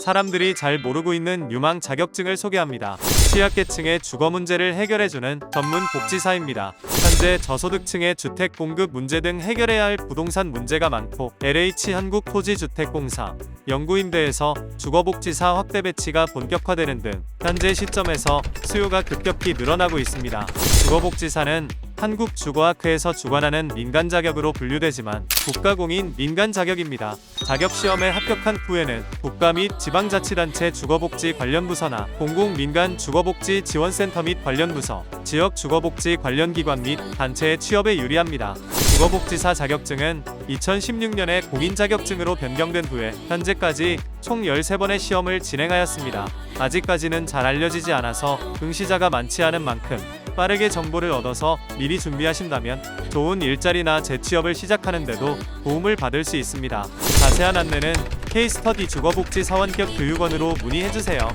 사람들이 잘 모르고 있는 유망 자격증을 소개합니다. 취약계층의 주거 문제를 해결해주는 전문 복지사입니다. 현재 저소득층의 주택 공급 문제 등 해결해야 할 부동산 문제가 많고 LH 한국토지주택공사, 영구임대에서 주거복지사 확대 배치가 본격화되는 등 현재 시점에서 수요가 급격히 늘어나고 있습니다. 주거복지사는 한국 주거학회에서 주관하는 민간 자격으로 분류되지만 국가공인 민간 자격입니다. 자격 시험에 합격한 후에는 국가 및 지방자치단체 주거복지 관련 부서나 공공 민간 주거복지 지원센터 및 관련 부서, 지역 주거복지 관련 기관 및 단체의 취업에 유리합니다. 주거복지사 자격증은 2016년에 공인 자격증으로 변경된 후에 현재까지 총 13번의 시험을 진행하였습니다. 아직까지는 잘 알려지지 않아서 응시자가 많지 않은 만큼 빠르게 정보를 얻어서 미리 준비하신다면 좋은 일자리나 재취업을 시작하는데도 도움을 받을 수 있습니다. 자세한 안내는 K-스터디 주거복지 사원격 교육원으로 문의해주세요.